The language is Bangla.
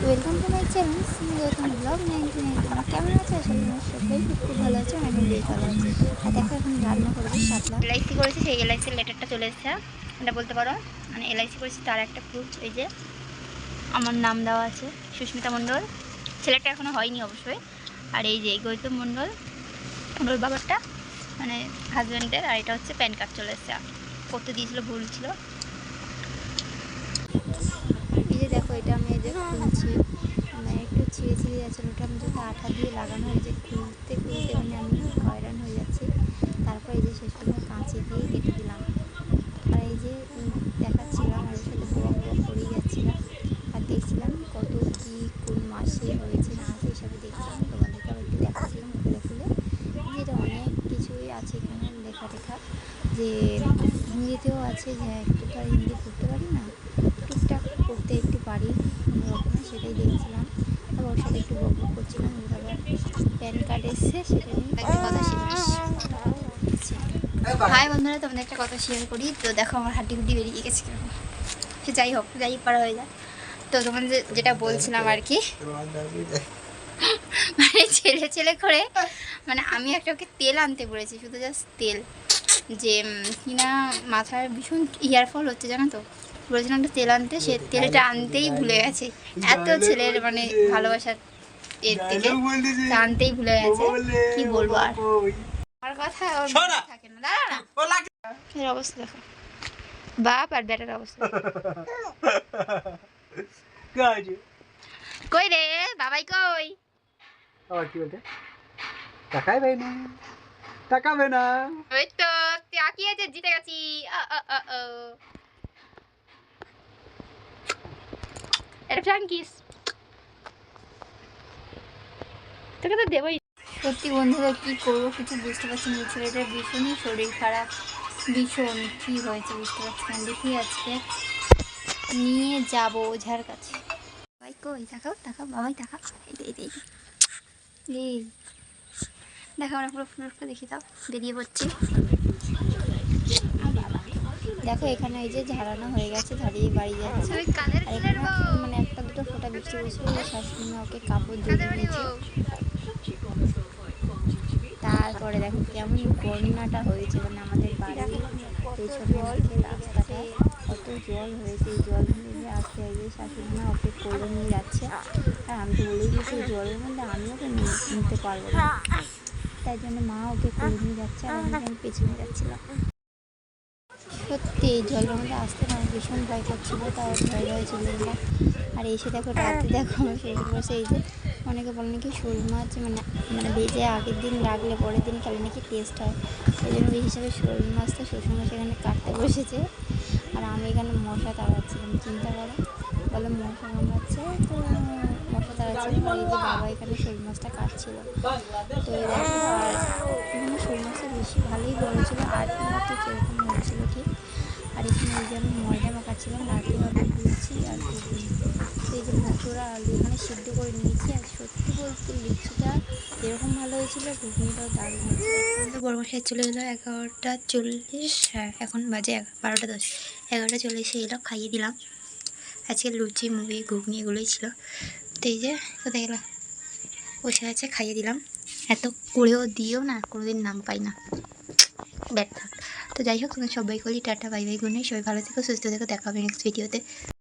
Welcome to my channel vlog nineteen কেমন আছে? সবাই খুব খুব ভালো আছে, আমি বেশ ভালো আছি। আর দেখো, এখন রান্না করব সাতলা এলআইসি করেছি, সেই এলআইসির লেটারটা চলে এসেছে। এটা বলতে পারো মানে এলআইসি করেছি তার একটা প্রুফ এই যে আমার নাম দেওয়া আছে, সুস্মিতা মণ্ডল। ছেলেটা এখনও হয়নি অবশ্যই। আর এই যে গৌতম মণ্ডল ওর বাবারটা মানে হাজব্যান্ডের আর এটা হচ্ছে প্যান কার্ড চলে এসেছে। করতে দিয়েছিল, ভুল ছিল এই যে দেখো এটা আমি এই যে খুলছি মানে একটু ছিঁড়ে ওটা আমি যদি আঠা দিয়ে লাগানো হয়, যে খুলতে খুলতে মানে আমি হয়রান হয়ে যাচ্ছি। তারপর এই যে শেষ পর্যন্ত কাঁচি দিয়ে কেটে দিলাম। আর এই যে দেখাচ্ছিলাম এর সাথে বক বক করেই যাচ্ছিলাম আর দেখছিলাম কত কী, কোন মাসে হয়েছে, না আছে এসব দেখছিলাম। তোমাদেরকে আবার একটু দেখাচ্ছিলাম খুলে খুলে। যে এটা অনেক কিছুই আছে এখানে লেখা লেখা যে হিন্দিতেও আছে, যে একটু তো হিন্দি পড়তে পারি না, টুকটাক পড়তে একটু পারি কোনো রকমে সেটাই দেখছিলাম তারপর ওর সাথে একটু করছিলাম প্যান কার্ড এসছে সেটা নিয়ে একটা কথা হাই বন্ধুরা তোমাদের একটা কথা শেয়ার করি। তো দেখো আমার হাড্ডি গুড্ডি বেরিয়ে গেছে কীরকম। সে যাই হোক যাই পারা হয়ে যায় তো তোমাদের যেটা বলছিলাম আর কি মানে ছেলে ছেলে করে মানে আমি একটা ওকে তেল আনতে বলেছি শুধু জাস্ট তেল। যে কিনা মাথার ভীষণ ইয়ারফল হচ্ছে জানো তো? বলেছিলাম একটা তেল আনতে সে তেলটা আনতেই ভুলে গেছে। এত ছেলের মানে ভালোবাসার এর থেকে তা আনতেই ভুলে গেছে। কি বলব আর? আমার কথা ওর থাকে না। দাঁড়া না এর অবস্থা দেখো। বাপ আর বেটার অবস্থা। কই রে? বাবাই কই? আবার কি বলতে টাকাই ভাই না। টাকাবে না। ওই তো তাকিয়েছে জিতে গেছি। আ, আ, আ, আ। এটা ফ্রাঙ্কিস তোকে তো দেবই। সত্যি বন্ধুরা কী করব কিছু বুঝতে পারছি না। ছেলেটার ভীষণই শরীর খারাপ। ভীষণ কী হয়েছে বুঝতে পারছি না। দেখি আজকে নিয়ে যাব ওঝার কাছে। বাবাই কই? দেখাও দেখাও বাবাই দেখাও এই যে, এই যে, এই যে। এই। দেখো আমরা পুরো ফুল দেখি দাও। বেরিয়ে পড়ছি। দেখো এখানে এই যে ঝাড়ানো হয়ে গেছে ঝাড়িয়ে বাড়ি যাচ্ছে। মানে একটা দুটো ফোঁটা বৃষ্টি পড়ছিল শাশুড়ি ওকে কাপড় দিয়ে দিয়েছে। তারপরে দেখো কেমন বন্যাটা হয়েছে মানে আমাদের বাড়ির কত জল হয়েছে জল নিয়ে আসতে যে শাশুড়ি মা ওকে কোলে নিয়ে যাচ্ছে। আর আমি তো বলেই দিয়েছি জলের মধ্যে আমি ওকে নিতে পারব না। তাই জন্য মা ওকে কোলে নিয়ে যাচ্ছে আর আমি পেছনে যাচ্ছিলাম। সত্যি, এই জলের মধ্যে আসতে না ভীষণ ভয় করছিল, তাও ভয় ভয় চলে আর এসে দেখো রাতে দেখো, আমার শ্বশুর বসে এই যে অনেকে বলে নাকি শোল মাছ মানে মানে ভেজে আগের দিন রাখলে পরের দিন খেলে নাকি টেস্ট হয়। সেই জন্য ওই হিসাবে শোল মাছটা শ্বশুর মাছ এখানে কাটতে বসেছে। আর আমি এখানে মশা তাড়াচ্ছিলাম, চিন্তা করো। বলে মশা কামড়াচ্ছে, তো মশা আর এই যে বাবা এখানে শোল মাছটা কাটছিল। তো এখানে শোল মাছটা বেশি ভালোই বড় আর মতো কীরকম হচ্ছিল ঠিক? আর এখানে এই যে আমি ময়দা মাখাচ্ছিলাম নারকেল হবে লুচি আর এই যে মটরা আলু এখানে সিদ্ধ করে নিয়েছি, আর সত্যি বলতে লুচিটা যেরকম ভালো হয়েছিল, ঘুগনিটাও দারুণ হয়েছিল। বড়মশাই চলে এলো এগারোটা চল্লিশ হ্যাঁ এখন বাজে বারোটা দশ। এগারোটা চল্লিশে এলো, খাইয়ে দিলাম। আজকে লুচি, মুড়ি, ঘুগনি এগুলোই ছিল। তো এই যে কোথায় গেল বসে আছে, খাইয়ে দিলাম। এত করেও দিয়েও না, কোনোদিন নাম পাই না। ব্যাট থাক তো যাই হোক সবাই করি টাটা, বাই বাই নাইট। সবাই ভালো থেকো, সুস্থ থেকো, দেখা হবে নেক্সট ভিডিওতে